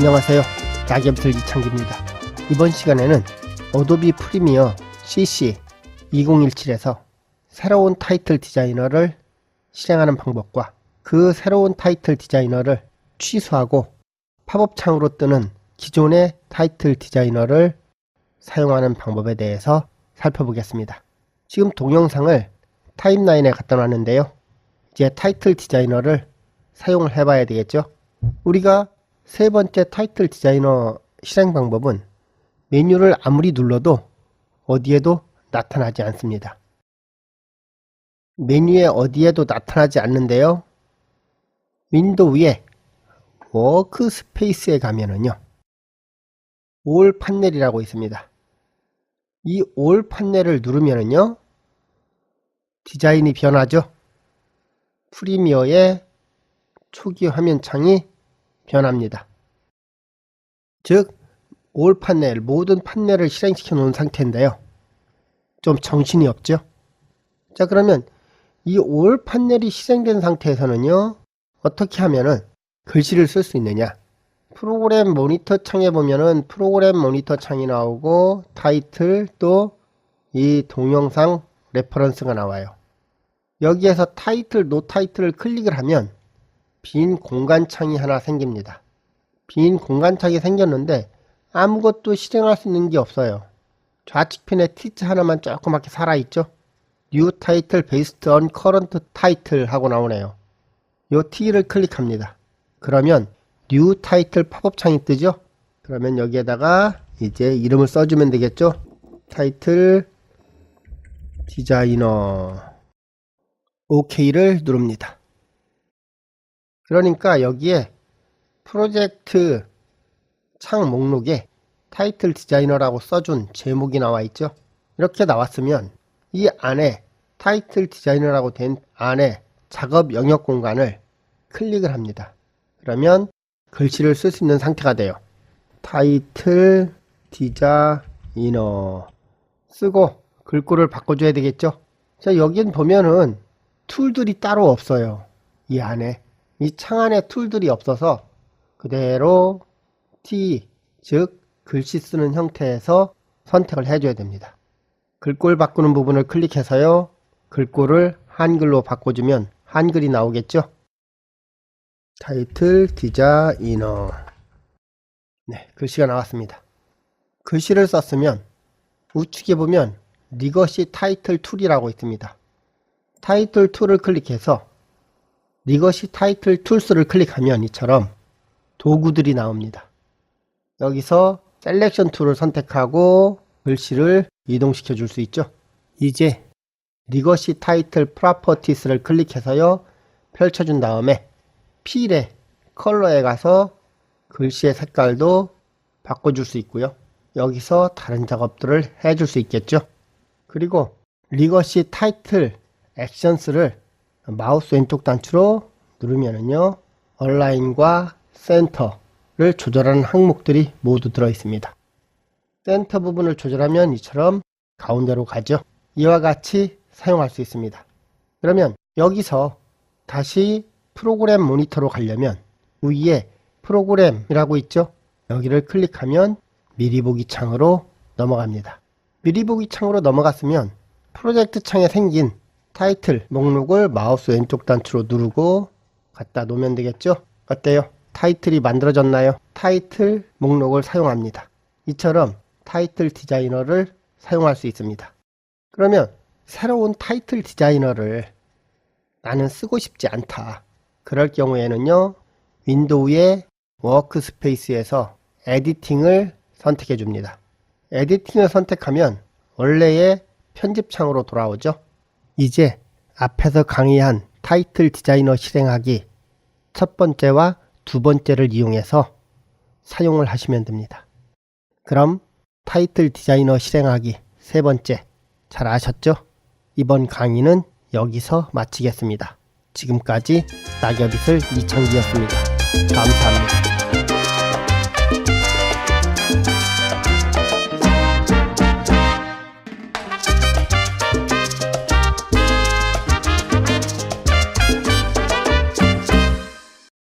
안녕하세요. 낙엽들 이창기입니다. 이번 시간에는 어도비 프리미어 CC 2017에서 새로운 타이틀 디자이너를 실행하는 방법과 그 새로운 타이틀 디자이너를 취소하고 팝업 창으로 뜨는 기존의 타이틀 디자이너를 사용하는 방법에 대해서 살펴보겠습니다. 지금 동영상을 타임라인에 갖다 놨는데요. 이제 타이틀 디자이너를 사용을 해봐야 되겠죠. 우리가 세 번째 타이틀 디자이너 실행 방법은 메뉴를 아무리 눌러도 어디에도 나타나지 않습니다. 메뉴에 어디에도 나타나지 않는데요. 윈도우에 워크스페이스에 가면은요. 올 판넬이라고 있습니다. 이 올 판넬을 누르면은요. 디자인이 변하죠. 프리미어의 초기 화면 창이 변합니다. 즉, 올 판넬, 모든 판넬을 실행시켜 놓은 상태인데요. 좀 정신이 없죠? 자, 그러면 이 올 판넬이 실행된 상태에서는요, 어떻게 하면은 글씨를 쓸 수 있느냐? 프로그램 모니터 창에 보면은 프로그램 모니터 창이 나오고 타이틀 또 이 동영상 레퍼런스가 나와요. 여기에서 타이틀, 노 타이틀을 클릭을 하면 빈 공간 창이 하나 생깁니다. 빈 공간 창이 생겼는데 아무것도 실행할 수 있는 게 없어요. 좌측편에 티츠 하나만 조그맣게 살아있죠? New Title Based on 하고 나오네요. 요 T를 클릭합니다. 그러면 New Title 팝업 창이 뜨죠? 그러면 여기에다가 이제 이름을 써주면 되겠죠? 타이틀 디자이너 OK를 누릅니다. 그러니까 여기에 프로젝트 창 목록에 타이틀 디자이너라고 써준 제목이 나와 있죠. 이렇게 나왔으면 이 안에 타이틀 디자이너라고 된 안에 작업 영역 공간을 클릭을 합니다. 그러면 글씨를 쓸 수 있는 상태가 돼요. 타이틀 디자이너 쓰고 글꼴을 바꿔줘야 되겠죠. 자 여긴 보면은 툴들이 따로 없어요. 이 안에 이 창 안에 툴들이 없어서 그대로 T 즉 글씨 쓰는 형태에서 선택을 해줘야 됩니다. 글꼴 바꾸는 부분을 클릭해서요. 글꼴을 한글로 바꿔주면 한글이 나오겠죠. 타이틀 디자이너 네, 글씨가 나왔습니다. 글씨를 썼으면 우측에 보면 리거시 타이틀 툴이라고 있습니다. 타이틀 툴을 클릭해서 리거시 타이틀 툴스를 클릭하면 이처럼 도구들이 나옵니다. 여기서 셀렉션 툴을 선택하고 글씨를 이동시켜 줄 수 있죠. 이제 리거시 타이틀 프로퍼티스를 클릭해서요. 펼쳐준 다음에 필의 컬러에 가서 글씨의 색깔도 바꿔줄 수 있고요. 여기서 다른 작업들을 해줄 수 있겠죠. 그리고 리거시 타이틀 액션스를 마우스 왼쪽 단추로 누르면은요. 얼라인과 센터를 조절하는 항목들이 모두 들어 있습니다. 센터 부분을 조절하면 이처럼 가운데로 가죠. 이와 같이 사용할 수 있습니다. 그러면 여기서 다시 프로그램 모니터로 가려면 위에 프로그램이라고 있죠. 여기를 클릭하면 미리 보기 창으로 넘어갑니다. 미리 보기 창으로 넘어갔으면 프로젝트 창에 생긴 타이틀 목록을 마우스 왼쪽 단추로 누르고 갖다 놓으면 되겠죠? 어때요? 타이틀이 만들어졌나요? 타이틀 목록을 사용합니다. 이처럼 타이틀 디자이너를 사용할 수 있습니다. 그러면 새로운 타이틀 디자이너를 나는 쓰고 싶지 않다. 그럴 경우에는요, 윈도우의 워크스페이스에서 에디팅을 선택해 줍니다. 에디팅을 선택하면 원래의 편집창으로 돌아오죠. 이제 앞에서 강의한 타이틀 디자이너 실행하기 첫 번째와 두 번째를 이용해서 사용을 하시면 됩니다. 그럼 타이틀 디자이너 실행하기 세 번째 잘 아셨죠? 이번 강의는 여기서 마치겠습니다. 지금까지 낙엽이슬 이창기였습니다. 감사합니다.